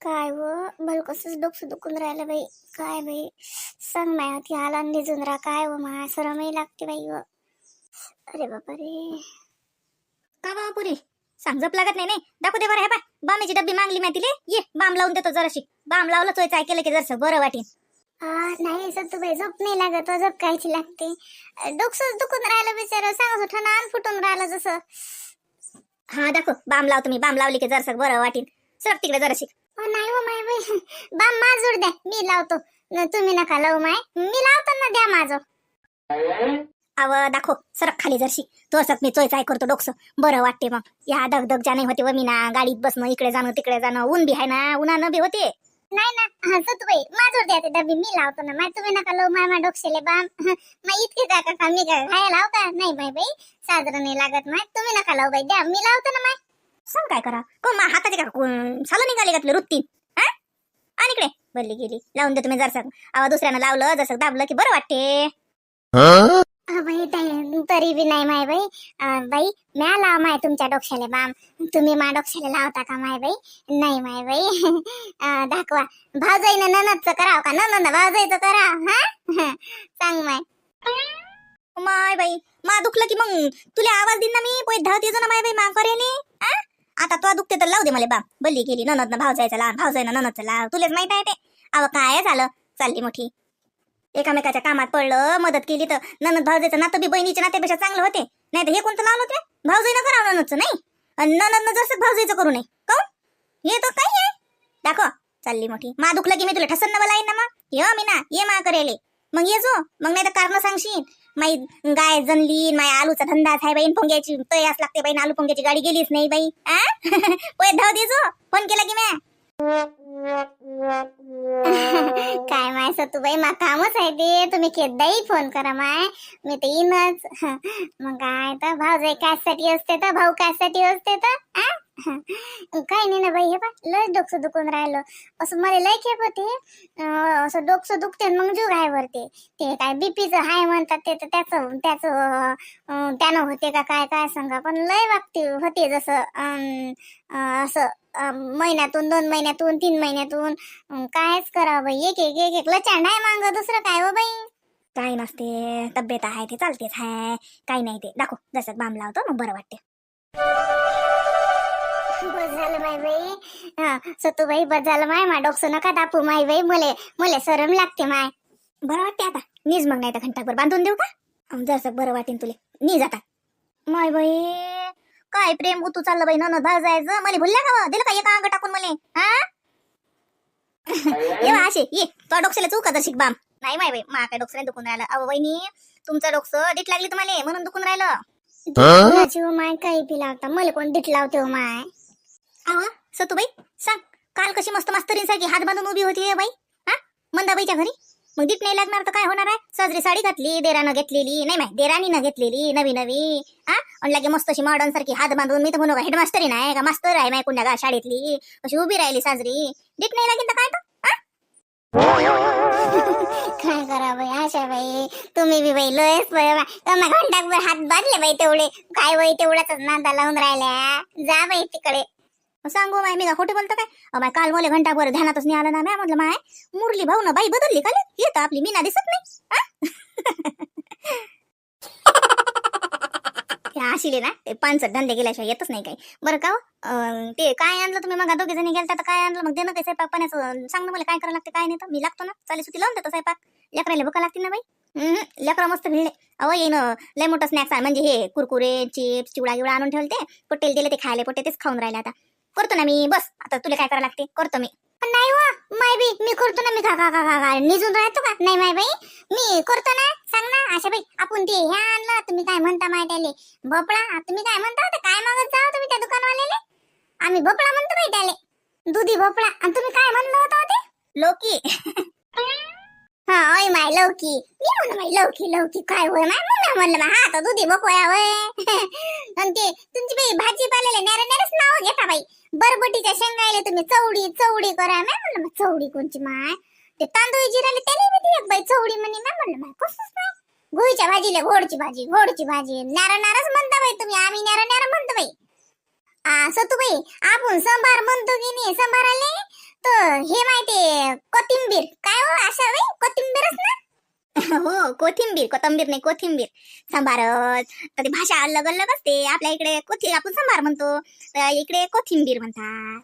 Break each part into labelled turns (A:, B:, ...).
A: काय व? मला कसंच डोकं दुखून राहिलं बाई. काय बाई? सांग माय होती आला निजून राहा. काय व मा सरमही लागते बाई व. अरे बापा रे.
B: का बा पुरी? सांग झोप लागत नाही नाही? दाखवते बरं हे पाय बामीची डब्बी मागली मी तिले. ये बाम लावून देतो जराशी. बाम लावलं चोय चाय केलं की जरसं बरं वाटेल
A: नाही सत्तू बाई झोप नाही लागत झोप कायची लागते? डोकं दुखून राहिलं बिचारं. होतं ना अन फुटून राहिलं जसं.
B: हा दाखव. बाम लावतो मी बाम लावली की जरसं बरं वाटेल सरक तिकडे जराशी.
A: नाही हो माय बाई बा माझूर द्या. मी लावतो. न तुम्ही नका लावू माय. मी लावतो ना द्या माझं
B: अव दाखव. सरक खाली जरशी. तो असत मी चोय करतो डोकसं. बरं वाटते मग. या दगदग जाणे होते व मी ना गाडीत बसणं इकडे जाणं तिकडे जाणं. ऊन बी आहे ना उन्हानं बी होते.
A: नाही ना. हा बाई माझं द्या ते डबी. मी लावतो ना. माय तुम्ही नका लावू. माय मा डोक्षेले बा. माय इतके का का मी काय लावता का? नाही बाई बाई. साजरं नाही लागत माय. तुम्ही नका लावू बाई. द्या. मी लावतो ना माय.
B: सांग काय करा? को मा हाताचे का सालं निघाले घातले रुत्तीन हा? आणि इकडे. बदली गेली. लावून दे तुम्ही जरसक अवा दुसऱ्यानं लावलं जसं दाबलं की बरं वाटते.
A: तरी बी नाही माय बाई. बाई म्या लाव माय तुमच्या डोक्याले बाम. तुम्ही मा डोक्याले लावता का माय बाई? नाही माय बाई. दाखवा. भावजाईनं ननदचं करावं का? ननद भावजाईचं करा हा? सांग माय.
B: माय बाई मा दुखलं की मग? तुला आवाज दिन ना मी? पोय धावत येतो ना माय बाई मा करेने? आ? आता तो दुखते तर लावू दे मला बाप. बल्ली गेली ननद भाव जायचा लाव भाव जायना ननदचा लाव. तुलाच माहीत आहे ते. अव काय झालं? चालली मोठी. एकामेकाच्या कामात पडलं मदत केली तर ननद भावजायचं नातं बी बहिणीच्या नात्यापेक्षा चांगलं होते. नाही तर हे कोणतं लावलं ते भावजाईनं करावं ननदचं नाही? आणि ननदनं जसं भावजाईचं करू नये. काऊन? हे तर काही आहे. दाखव. चालली मोठी. मा दुखलं की मी तुला ठसन नवं लाईन ना मग? ये मी ना ये मा करेले. मग ये जो. मग नाही तर कारण सांगशील. माई गाय जनली माय आलूचा धंदाच आहे बाई पोंग्याची तयास लागते बाई आलू पोंग्याची गाडी गेलीच नाही बाई. आ? पोय धाव दे फोन केला की मॅ
A: काय माय सतुबाई मा कामच आहे ते. तुम्ही केदाही फोन करा माय. मी तर येईनच मग काय तर भाऊ भाऊजाई कायसाठी असते तर भाऊ कायसाठी असते तर काही नाही ना बाई हे पा लयच डोकं दुखून राहिलं. असं मला लय खेप होते. असं डोकं दुखते आणि मग जीव आहे वरते ते काय बीपीचं हाय म्हणतात ते तर त्याचं त्याचं त्यानं होते का काय काय सांगा. पण लय वागते होते जसं असं महिन्यातून दोन महिन्यातून तीन महिन्यातून. कायच करावं बाई एक एक एक एक. लचांड आहे मांग दुसरं काय हो बाई?
B: काय नसते. तब्येत आहे ते चालतेच आहे. काही नाही ते. दाखव जसं बाम लावतो मग बरं वाटते.
A: बस झालं माय बाई. हा सतूबाई बस झालं माय. मा डोकसं नका दापू माय बाई. मले मले सरम लागते माय.
B: बरं वाटते आता. नीज मग नाही तर घंटाभर बांधून देऊ का? जसं बरं वाटेन तुले. नीज आता. माय बाई काय प्रेम उतू चाललं बाई ननद भाव जायचं? मला भुलल्या का? दिलं का एका अंग टाकून मले? हा? ये असे ये. तो डोक्याला चौका जर बाम. नाही माय बाई मा काय डोक्याला दुखून राहिलं. अहो वहिनी तुमचं डोकसं डीट लागली तुम्हाला म्हणून दुखून राहिलं.
A: माय काही बी लावता. मला कोण दिट लावते हो माय?
B: अहो सतूबाई सांग काल कशी मस्त मास्तरींसारखी हात बांधून उभी होती बाई? हा? मंदाबाईच्या घरी? मग दीप नाही लागणार तर काय होणार आहे? साजरी साडी घातली देरानं घेतलेली नाही माय देरानीनं घेतलेली नवी नवी हा? आणि लगे मस्त अशी मॉडर्न सारखी हात बांधून मी तर म्हणू का हेडमास्टरी नाही का? मास्तर आहे माय कुण्या शाळेतली. अशी उभी राहिली साजरी. दीप नाही लागेल तर काय तर
A: काय करा बाई आशा बाई तुम्ही बी बाई लयच घंटाभर हात बांधले बाई तेवढे. काय बाई तेवढ्याच नांदा लावून राहिल्या? जा बाई तिकडे.
B: सांगू माय मी का खोटे बोलतो काय? माय काल मला घंटाभर ध्यानातच नाही आलं ना म्या. म्हटलं माय मुरली भाऊ ना बाई बदलली का येत आपली मीना दिसत नाही. आशिले ना ते पानसट धंदे गेल्याशिवाय येतच नाही काही. बरं का हो? ते काय आणलं तुम्ही? मग दोघे जणी गेलता तर काय आणलं? मग देणं काही स्वयंपाक पाण्याचं? सांग ना मला काय करावं लागते काय नाही तर. मी लागतो ना. चालेल सुट्टी लावून देतो स्वयंपाक. लेकराला भुका लागतील ना बाई. लेकरं मस्त भिडले. अहो येईन लय मोठं स्नॅक्स आहे. म्हणजे हे कुरकुरे चिप्स चिवडा गिवडा आणून ठेवलते पटेल दिले ते खायला पटेल तेच खाऊन राहिले आता. करतो ना मी बस. आता तुला काय करावं लागते? करतो मी.
A: पण नाही हो माय बी मी करतो ना मी खा का का का का निजून राहतो का? नाही माय बाई मी करतो ना. सांग ना अशा बाई आपण ते हे आणलं तुम्ही काय म्हणता माय त्याले भोपळा तुम्ही काय म्हणता होता? काय मागत जाओ हो तुम्ही त्या दुकानवाल्याले? आम्ही भोपळा म्हणतो बाई त्याले दुधी भोपळा. आणि तुम्ही काय म्हणलं होतं ते?
B: लोकी.
A: हा ओय माय लवकी मी म्हणलं माय लवकी लवकी काय होय? माय म्हणलं म्हणलं माय हा तर दुधी भोपळा होय. आणि ते तुमची बाई भाजी पालेले नेरे नेरेच नाव घेता बाई. बरबटीच्या शेंगायला तुम्ही चवडी चवडी करा. माय म्हणलं मग चवडी कोणची माय? ते तांदूळ जिराले त्याने बी ती एक बाई चवडी म्हणे. माय म्हणलं माय कसंच नाही. घोईच्या भाजीले घोडची भाजी घोडची भाजी. नारा नाराच म्हणता बाई तुम्ही. आम्ही नारा नारा म्हणतो बाई. आ सतू बाई आपण संभार म्हणतो की नाही? संभाराले तर हे माहिती कोथिंबीर. काय हो आशा बाई कोथिंबीरच ना?
B: हो कोथिंबीर. कोथंबीर नाही कोथिंबीर. सांबारच. तर ती भाषा अलग अलग असते. आपल्या इकडे कोथी आपण सांबार म्हणतो. तर इकडे कोथिंबीर म्हणतात.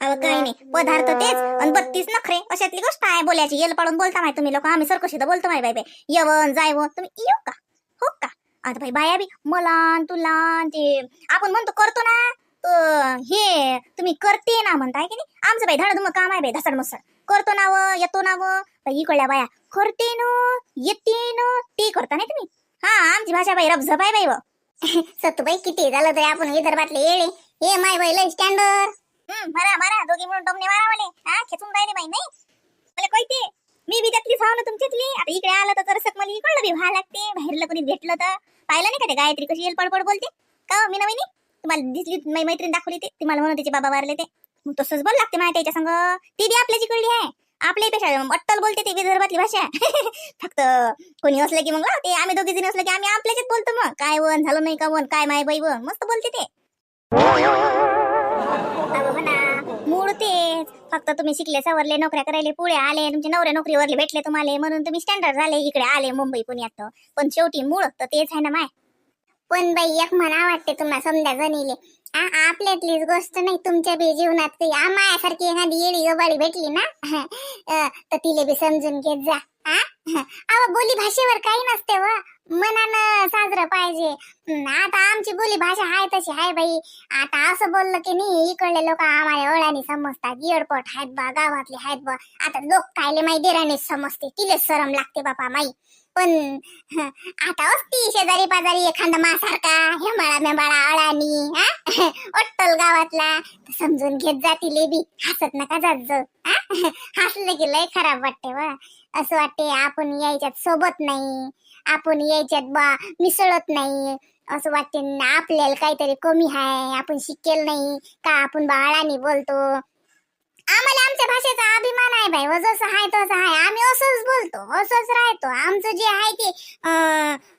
B: अहो काही नाही. पदार्थ तेच. आणि बत्तीस नखरे. अशातली गोष्ट आहे बोलायची. येल पाडून बोलता माहिती तुम्ही लोक. आम्ही सरकशी तर बोलतो माहिती बाई बाई येवन तुम्ही येऊ का? हो का? आता भाई बाया बी. मला तुला ते आपण म्हणतो करतो ना. हे तुम्ही करते ना म्हणताय की नाही? आमचं बाई धडधुम काम आहे बाई धसड मसड. करतो ना व येतो ना व इकडल्या बाया करते न येते न. ते करता नाही तुम्ही? हा आमची भाषा बाई रबझप आहे बाई व.
A: किती झालं तरी आपण विदर्भातले येळे. हे माय बाई लय स्टँडर्ड
B: हं, मारा मारा. दोघी म्हणून टोमने मारा मले हा खेचून राहिले बाई नाही? मला कळते. मी बी त्यातली साव ना तुमच्यातली. आता इकडे आलं तर जरसक मला इकडलं बी व्हा लागते. बाहेरलं कोणी भेटलं तर. पाहिलं नाही का ते गायत्री कशी येल पडपड बोलते? का हो, मी नवीन तुम्हाला दिसली माझी मैत्रीण दाखवली ते. तुम्हाला म्हणून तिचे बाबा वारले ते. मग तसंच बोल लागते माहिती त्याच्या संग. ती बी आपल्या जिकडली आहे. आपल्यापेक्षा अट्टल बोलते ते विदर्भातली भाषा. फक्त कोणी असलं की मग ते आम्ही दोघी जणी असलं की आम्ही आपल्याच्यात बोलतो मग. काय वन झालं नाही का वन? काय माय बाई वन? मस्त बोलते ते. मूळ तेच. फक्त तुम्ही शिकले सवरले नोकऱ्या करायले पुढे आले तुमचे नवरे नोकरीवरले भेटले तुम्हाला. म्हणून तुम्ही स्टँडर्ड झाले इकडे आले मुंबई पुण्यात पण शेवटी मूळ तर तेच आहे ना माय.
A: पण बाई एक म्हणा वाटते तुम्हाला समजा जणीले. आ, आपल्यातलीच गोष्ट नाही तुमच्या बी जीवनात काही आ, मायासारखी एखादी येडी गबाडी भेटली ना. तर तिले बी समजून घेत जा. आ? बोली भाषेवर काही नसते व. मनानं साजरं पाहिजे. आता आमची बोली भाषा आहे तशी आहे बाई. आता असं बोललं की नाही इकडले लोक आम्हाला ओळाने समजतात. एअरपोर्ट आहेत बा गावातले आहेत बा. आता लोक कायले माई देरानेच समजते. तिलेच सरम लागते बापा माई. पण आता असती शेजारी पाजारी एखादा मासारखा हेमाळा मेंबाळा अळानी हा? गावातला. समजून घेत जातील बी हसत नका जात जाऊ हा? हसलं की लय खराब वाटते वा. असं वाटते आपण यायच्यात सोबत नाही आपण यायच्यात बा मिसळत नाही. असं वाटते आपल्याला काहीतरी कमी आहे आपण शिकेल नाही. का आपण बाळाने बोलतो? आम्हाला आमच्या भाषेचा अभिमान आहे बाई. व जसं आहे तसं आहे. आम्ही असंच बोलतो असंच राहतो. आमचं जे आहे ते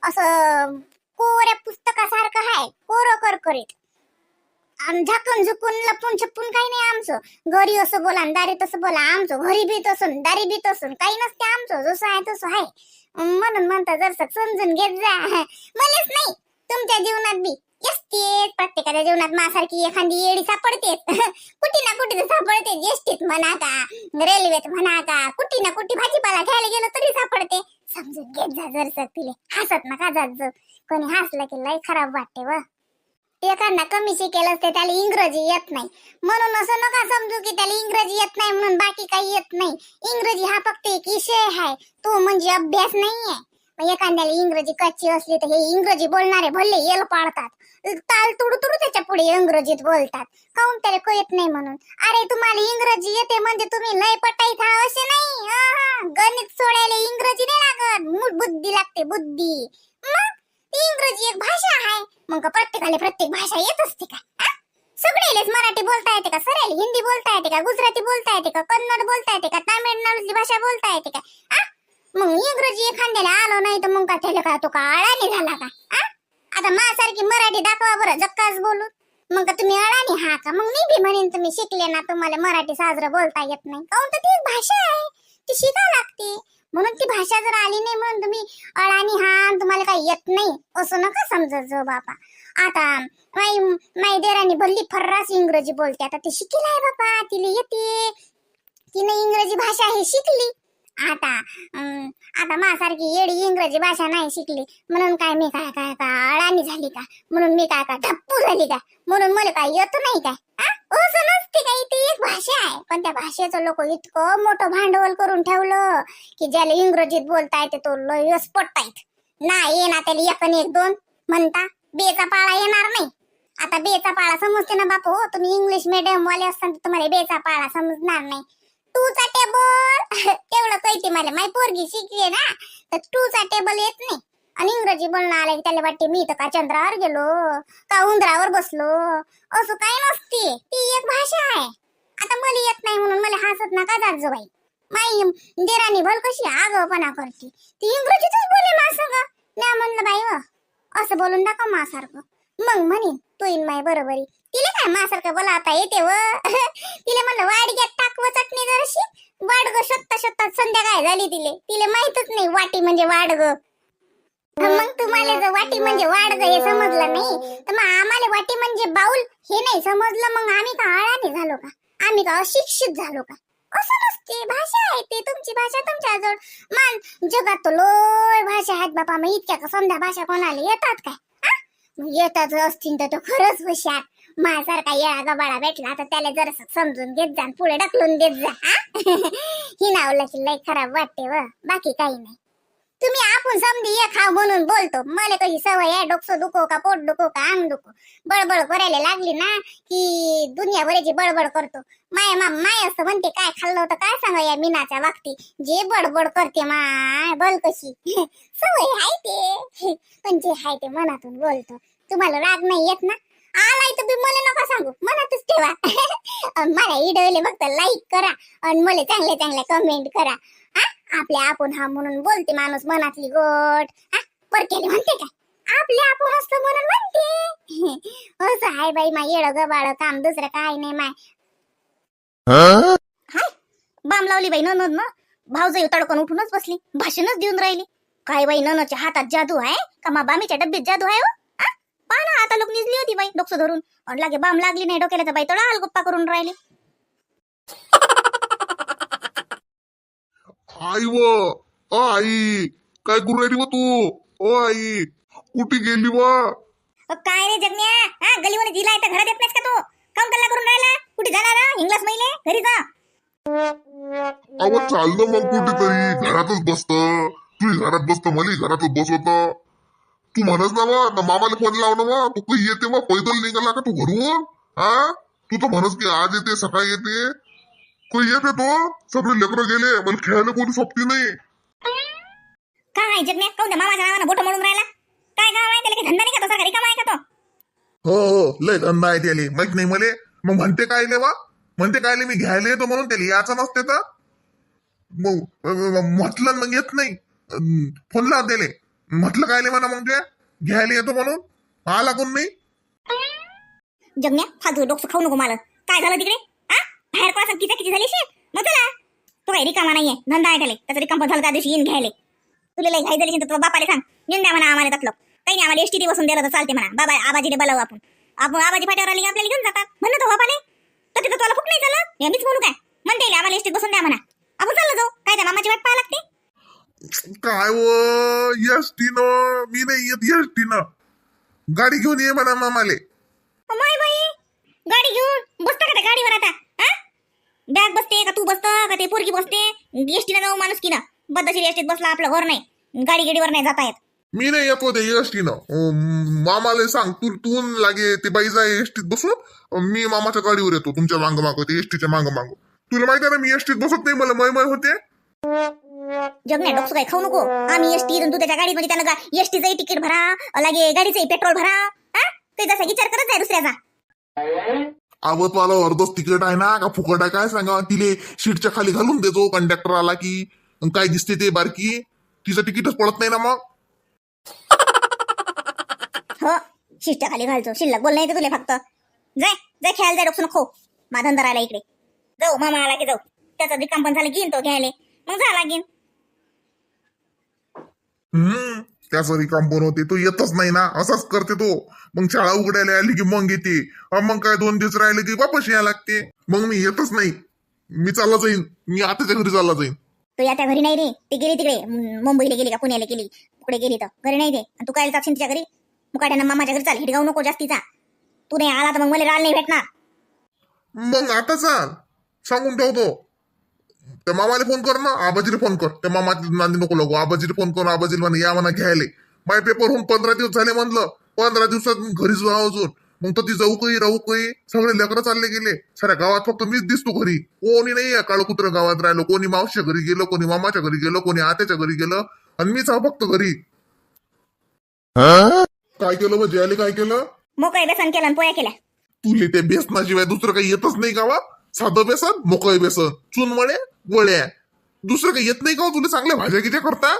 A: असं कोऱ्या पुस्तकासारखं आहे. कोरं करकरीत. आम झाकून झुकून लपून छपून काही नाही आमचं. घरी असं बोला आणि दारी तसं बोला. आमचं घरी बी तसून दारी बी तसून काही नसते आमचं. जसं आहे तसं आहे. म्हणून म्हणता जर समजून घेत जा. मलाच नाही. तुमच्या जीवनात बी. असतेच प्रत्येकाच्या जीवनात मासारखी एखादी येडी सापडतेच कुठे ना कुठे तर सापडते. एसटीत म्हणा का रेल्वेत म्हणा का कुठे ना कुठे भाजीपाला घ्यायला गेलो तरी सापडते. समजून घेत जा जर तिले. हसत नका जात जाऊ. कोणी हसलं की लय खराब वाटते व. एखादा कमी शिकेल असते त्याला इंग्रजी येत नाही. म्हणून असं नका समजू की त्याला इंग्रजी येत नाही म्हणून बाकी काही येत नाही. इंग्रजी हा फक्त एक विषय आहे. तो म्हणजे अभ्यास नाहीये. एखाद्याला इंग्रजी कच्ची असली तर हे इंग्रजी बोलणारे भले येल पाडतात ताल तुडू तुडू त्याच्या पुढे इंग्रजीत बोलतात. काऊन त्याला कळत नाही म्हणून? अरे तुम्हाला इंग्रजी येते म्हणजे तुम्ही लय पटाई था असे नाही. गणित सोडायला इंग्रजी नाही लागत. बुद्धी लागते बुद्धी. मग? इंग्रजी एक भाषा आहे. मग प्रत्येकाला प्रत्येक भाषा येत असते का? सगळेलेच मराठी बोलता येते का? सरेल हिंदी बोलता येते का? गुजराती बोलता येते का? कन्नड बोलता येते का? तामिळनाडूची भाषा बोलता येते का? आ? मग इंग्रजी एखाद्याला आलो नाही तर मग का त्याला का तो का अळाने झाला का? आ? आता माझ्यासारखी मराठी दाखवा बरं जक्काच बोलू मग का तुम्ही अळाने हा का? मग मी भी म्हणेन तुम्ही शिकले ना तुम्हाला मराठी साजरं बोलता येत नाही. काऊन तर ती एक भाषा आहे. ती शिका लागते. म्हणून ती भाषा जर आली नाही म्हणून तुम्ही अळानी हा आणि तुम्हाला काही येत नाही असं नका समजत जो बापा. आता माई माई देराणी भल्ली फर्रास इंग्रजी बोलते. आता ती शिकेल आहे बापा तिला येते. तिने इंग्रजी भाषा ही शिकली. आता अं, आता माझ्यासारखी येडी इंग्रजी भाषा नाही शिकली. म्हणून काय मी काय काय का अळानी झाली का? म्हणून मी काय का धप्पू झाली का? म्हणून मला काय येत नाही काय? आ? असं नसते ती एक भाषा आहे? पण त्या भाषेचं लोक इतकं मोठं भांडवल करून ठेवलं की ज्याला इंग्रजीत बोलता येते तो लयच पटतायत नाही येणार त्याला एक आणि एक दोन. म्हणता बेचा पाळा येणार नाही. आता बेचा पाळा समजते ना बापू तुम्ही इंग्लिश मिडियम वाले असताना तर तुम्हाला बेचा पाळा समजणार नाही. टूचा टेबल. कळते मला. माय पोरगी शिकली ना तर टूचा टेबल येत नाही. आणि इंग्रजी बोलणं आलं की त्याला वाटते मी तर का चंद्रावर गेलो का उंदरावर बसलो? असं काही नसते. ती एक भाषा आहे. आता मला येत नाही म्हणून मला हसत नका जात बाई. माई देरानी भल कशी आगवपणा करते. ती इंग्रजीतच बोले मा संग म्या म्हणलं बाई व. असं बोलून दाखव मासारखं मग म्हणेन तू इन माय बरोबरी. तिला काय मासारखं बोला आता येते व? तिला म्हणलं वाय काय झाली तिले. तिले माहितच नाही वाटी म्हणजे वाडग मग तुम्हाला जर वाटी म्हणजे वाडग हे समजलं नाही तर मग आम्हाला वाटी म्हणजे बाऊल हे नाही समजलं मग आम्ही का आळाने झालो का? आम्ही का अशिक्षित झालो का? असं नसते भाषा आहे ते तुमची भाषा तुमच्याजवळ. मान जगात तो लोय भाषा आहेत बापा मग इतक्या का समजा भाषा कोणाला येतात काय? येतात असतील तर तो खरंच हुशार. माझ्यासारखा येळा गबाळा भेटला तर त्याला जर समजून घेत जा पुढे ढकलून देत जा ही? नावला लय खराब वाटते व. बाकी काही नाही. तुम्ही आपण समधी ये खाव म्हणून बोलतो. मला कशी सवय आहे डोकसो दुखो का पोट दुखो का अंग दुखो? बडबड करायला लागली ना की दुनियाभराची बडबड करतो. माय मा माय असं म्हणते काय खाल्लं होतं काय सांगा या मीनाच्या वागती जे बडबड करते माय बोल कशी? सवय आहे ते. पण जे आहे ते मनातून बोलतो. तुम्हाला राग नाही येत ना? आलाय तर तुम्ही मला नका सांगू. मनातच ठेवा. अन मला इडवले फक्त लाईक करा. आणि मला चांगले चांगले कमेंट करा. हा? आपले आपण हा म्हणून बोलते माणूस मनातली गोट हा? म्हणते काय आपले आपण असतं म्हणून म्हणते. असं हाय बाई माय येड गबाळ काम दुसरं काय नाही माय.
B: बाम लावली बाई ननद न. भाऊजाई तडकन उठूनच बसली. भाषणच देऊन राहिली. काय बाई ननच्या हातात जादू आहे? का मा बामीच्या डब्बीत जादू आहे हो? आ? पहा ना आता लोक निजली होती बाई डोकं धरून. आणि लागे बाम लागली नाही डोक्याला तर बाई तळाल गप्पा करून राहिली.
C: आई व अ आई काय करू राहिली व तू? ओ आई कुठे गेली व?
B: अ, काय रे जगण्या? हा गलीमध्ये दिलाय तर घरात येत नाहीस का तू? काऊन कल्ला करून राहिला? कुठे जाणार हा? हिंगलास महिले? घरी जा.
C: अव चाललं मग कुठेतरी. घरातच बसत. तू घरात बसत मला घरातच बसवत. तू म्हणस ना मग ना मामाला फोन लाव ना मग तू काही येते मग पैदल निघाला का तू घरून? हा तू तर म्हणस की आज येते सकाळी येते. काही येते तो? सगळे लेकरं गेले मला खेळायला कोणी सोबती नाही.
B: काय जगण्या काऊन त्या मामाच्या नावानं बोट मोडून राहिला. काय गाव आहे त्याला? काही धंदा नाही का तो सरकारी काम आहे का तो?
C: हो हो लय धंदा आहे त्याले. माहीत नाही मले. मग म्हणते काय लेवा म्हणते काय मी घ्यायला येतो म्हणून त्याला. याचं नसते तर. मग अं, म्हटलं मग येत नाही. अं, फोन लाव त्याले. म्हटलं काय म्हणा मग ते? घ्यायला येतो म्हणून. आला कोण नाही?
B: जगण्या फालतू डोकं खाऊ नको मला. काय झालं तिकडे? आ? बाहेर कोणा किती किती झाली शे मग चला. तो काही रिकामा नाहीये. धंदा आहे त्याला. त्याचा रिकाम झालं त्या दिवशी येईन घ्यायला. तुला लई घाई झाली असेल तर तुझ्या बापाला सांग. येऊन द्या म्हणा आम्हाला त्यातलं काही नाही आम्हाला एसटी बसून दिलं तर चालते म्हणा. बाबा आबाजीने बोलावं आपण. आपण आबाजी फाट्यावर आली की आपल्याला घेऊन जातात. म्हणलं तो बापाले. तर तिथं तुला खूप नाही झालं? हे मीच म्हणू काय? म्हणता येईल आम्हाला एसटीत बसून द्या म्हणा. आपण चाललं जाऊ. काय त्या मामाची वाट पाहा लागते?
C: काय व एसटी न मी नाही येत. एसटी न गाडी घेऊन ये म्हणा मामाले.
B: माय बाई. गाडी घेऊन? बसता का त्या गाडीवर आता? हा? बॅग बसते का तू बसत का ते पोरगी बसते? एसटीला जाऊ माणूस की ना बद्दशीर एसटीत बसला आपलं घर नाही. गाडी गेडीवर नाही जाता येत.
C: मी नाही येतो ते एसटी न मामाले सांग तू तू लागे ते बाई जाय एसटीत बसून. मी मामाच्या गाडीवर येतो तुमच्या मांग मागो ते एसटीच्या मांग मागो तुला माहिती आहे ना मी एसटीत बसत नाही मला मय मय होते.
B: जगण्या डोकं काय खाऊ नको. आम्ही एसटी तू त्याच्या गाडीमध्ये त्यानं एसटीचंही तिकीट भरा लागे गाडीचंही पेट्रोल भरा हा? ते जसा विचार करत जाय दुसऱ्याचा.
C: आवत मला अर्धच तिकीट आहे ना? का फुकट आहे? काय सांगा? तिले सीटच्या खाली घालून देतो कंडक्टर आला की. काय दिसते ते बारकी? तिचं तिकीटच पडत नाही ना मग?
B: हो शिष्ट्या खाली घालतो. शिल्लक बोल नाही तुला फक्त? जाय जाय खेळायला जाय डोकं नको माधन राहिला इकडे. जाऊ मामा आला की जाऊ. त्याचा रिकाम पण झालं घेईन तो घ्यायला. मग जा लागेन
C: हम्म त्याचं रिकाम बनवते तो येतच नाही ना असाच करते तो. मग शाळा उघडायला आली की मग येते. मग काय दोन दिवस राहिले की वापस यायला लागते. मग मी येतच नाही. मी चालला जाईन. मी आताच्या घरी चालला जाईन.
B: तो या त्या घरी नाही रे. ती गेली तिकडे. मुंबईला गेली का पुण्याला गेली? कुठे गेली तर. घरी नाही आणि तू काय जाशील तिच्या घरी? मुकाट्यानं मामाच्या घरी चाल. हिडगाव नको जास्तीचा. तू नाही आला तर मग मला राल नाही भेटणार.
C: मग आता चाल. सांगून ठेवतो. त्या मामाला फोन कर ना आबाजीला फोन कर. त्या मामाची नांदी नको लागू. आबाजीला फोन कर आबाजीला म्हणा या म्हणा घ्यायले. माय पेपर होऊन पंधरा दिवस झाले म्हणलं. पंधरा दिवसात घरीच राहू अजून. मग तर ती जाऊ काही राहू काही. सगळे लेकरं चालले गेले. साऱ्या गावात फक्त मीच दिसतो घरी. कोणी नाही आहे काळं कुत्र गावात राहिलो. कोणी मावशीच्या घरी गेलो कोणी मामाच्या घरी गेलो कोणी आत्याच्या घरी गेलं. आणि मीच हा फक्त घरी. काय केलं म्हणजे आले काय केलं?
B: मोकळे बेसन केलं पोया केल्या.
C: तुले ते बेसनाशिवाय दुसरं काही येतच नाही वा साधं बेसन मोकळे बेसन चुनमळे गोळ्या दुसरं काही येत नाही का हो? तुला चांगल्या भाज्या किती करता?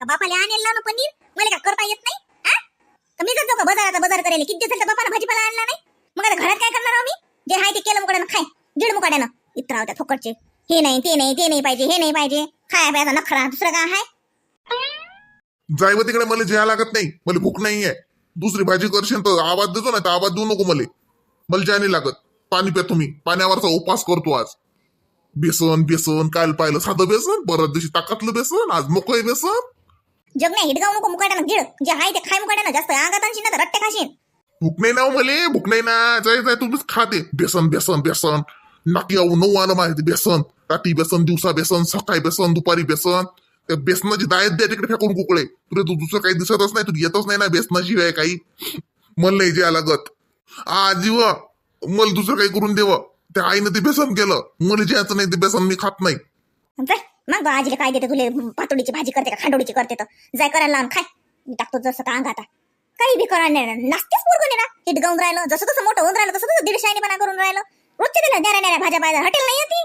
B: बापाला आणेल ना पनीर? मला का करता येत नाही? हा? का मी जातो का बाजाराचा बाजार करायला किती दिवस बापाला भाजीपाला आणला नाही? मग आता घरात काय करणार आहो मी? जे आहे ते केलं मुकाड्यानं. खाय. दीड मुकाड्यानं. इतर होत्या फुकटचे हे नाही ते नाही ते नाही पाहिजे हे नाही पाहिजे. खाया प्यायचा नखरा. दुसरं काय आहे?
C: जायव तिकडे मला जेहा लागत नाही. मला भूक नाही आहे दुसरी भाजी करशील तर आवाज देतो ना तर आवाज देऊ नको मला. मला जेहा नाही लागत. पाणी पितो मी पाण्यावरचा उपास करतो आज. बेसन बेसन काल पाहिलं साधं बेसन परत दिवशी ताकातलं बेसन आज मोकळे बेसन.
B: जग नाही हिडगाव नको मुकाट्यानं गिळ. जे आहे ते खाय मुकाट्यानं जास्त अंगात आणशील ना तर रट्टे खाशील.
C: भूक नाही ना हो मले भूक नाही ना. जाय जाय तुम्हीच खाते बेसन बेसन बेसन. नाकी आऊ नऊ आलं माहिती बेसन. रात्री बेसन दिवसा बेसन सकाळी बेसन दुपारी बेसन. त्या बेसनाची दायत द्या तिकडे फेकून कुकडे. तुला तू दुसरं काही दिसतच नाही तुला येतच नाही ना बेसनाशिवाय काही. मला नाही जे लागत आजीव. मला दुसरं काही करून देव. त्या आईनं ते बेसन केलं. मला ज्याचं नाही ते बेसन मी खात नाही.
B: मग आजीला काय देते तुले? पातोडीची भाजी करते का? खांडोडीची करते तर. जाय करायला लावून खाय. मी टाकतो जसं का अंग काही बी करा नास्तीच पोरगं ना. हिटगावून राहिलं जसं तसं मोठं होऊन राहिलं तसं तसं दीडशे पणा करून राहिलं. रोजच्या दिला न्याऱ्या भाज्या पाहिजे हटेल नाही ती?